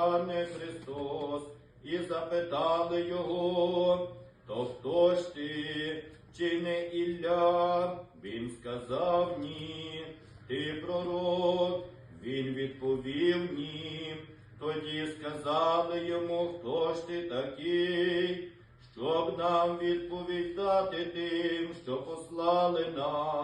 що не Христос, і запитали його, то хто ж ти, чи не Ілля? Він сказав ні, ти пророк. Він відповів ні. Тоді сказали йому, хто ж ти такий, щоб нам відповідь дати тим, що послали нас.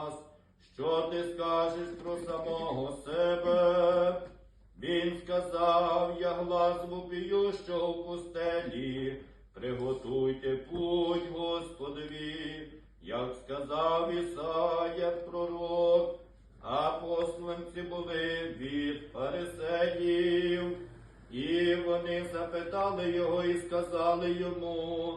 Сказав пророк, а посланці були від фарисеїв. І вони запитали його і сказали йому,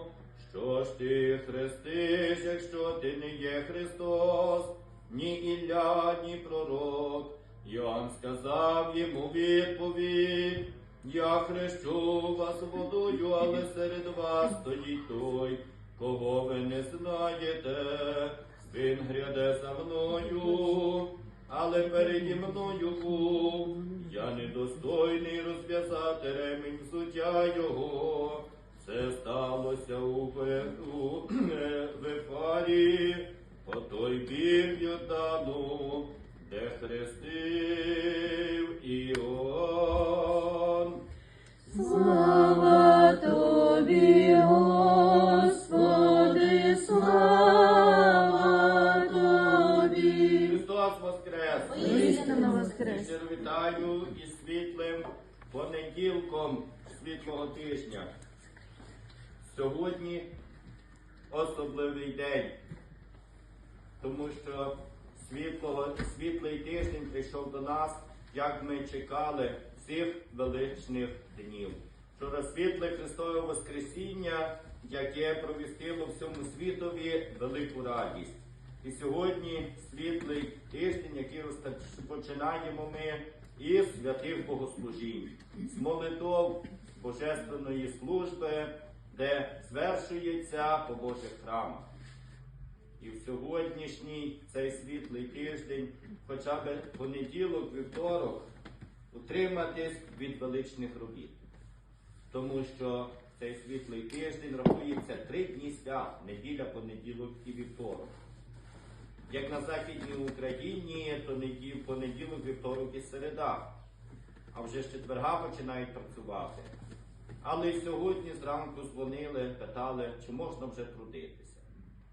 що ж ти хрестиш, якщо ти не є Христос, ні Ілля, ні пророк. Йоанн сказав йому відповідь, я хрещу вас водою, але серед вас стоїть той, кого ви не знаєте. Він гряде за мною, але переді мною був. Я недостойний розв'язати ремінь взуття його. Воскрес! Щиро вітаю із світлим понеділком світлого тижня. Сьогодні особливий день, тому що світлого, світлий тиждень прийшов до нас, як ми чекали цих величних днів. Вчора світле Христове Воскресіння, яке провістило всьому світові велику радість. І сьогодні світлий тиждень, який розпочинаємо ми із святих богослужінь, з молитов Божественної служби, де звершується по Божих храмах. І в сьогоднішній цей світлий тиждень, хоча б понеділок, вівторок, утриматись від величних робіт. Тому що цей світлий тиждень рахується три дні свят, неділя, понеділок і вівторок. Як на Західній Україні, то неділ, понеділок, вівторок і середа. А вже з четверга починають працювати. Але сьогодні зранку дзвонили, питали, чи можна вже трудитися.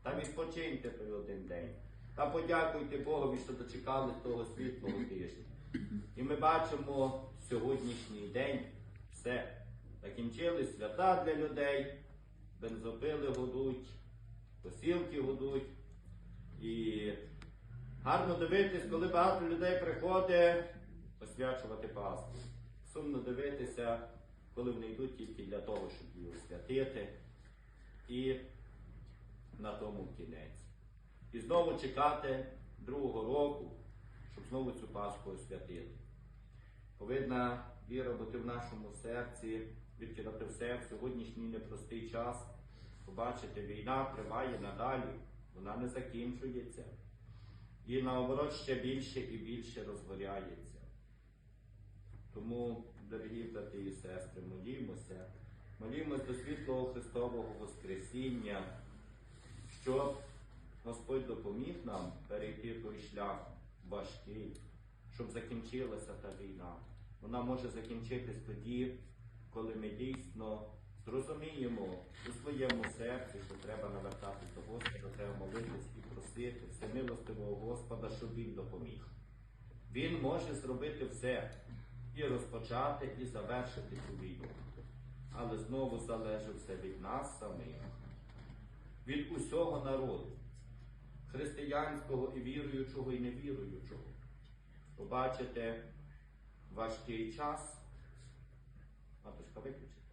Та відпочиньте той один день. Та подякуйте Богові, що дочекали того світлого тижня. І ми бачимо сьогоднішній день все. Закінчились свята для людей, бензопили годуть, посілки годуть. І гарно дивитись, коли багато людей приходить освячувати Пасху. Сумно дивитися, коли вони йдуть тільки для того, щоб її освятити. І на тому кінець. І знову чекати другого року, щоб знову цю Пасху освятити. Повинна віра бути в нашому серці, відкидати все в сьогоднішній непростий час. Побачите, війна триває надалі, вона не закінчується. І наоборот ще більше і більше розгоряється. Тому, дорогі брати і сестри, молімося, молімося до світлого Христового Воскресіння, щоб Господь допоміг нам перейти той шлях важкий, щоб закінчилася та війна. Вона може закінчитись тоді, коли ми дійсно зрозуміємо у своєму серці, що треба молитись і просити всемилостивого Господа, щоб Він допоміг. Він може зробити все і розпочати, і завершити цю війну. Але знову залежить все від нас самих, від усього народу, християнського і віруючого, і невіруючого. Побачите важкий час. Матушка, виключи.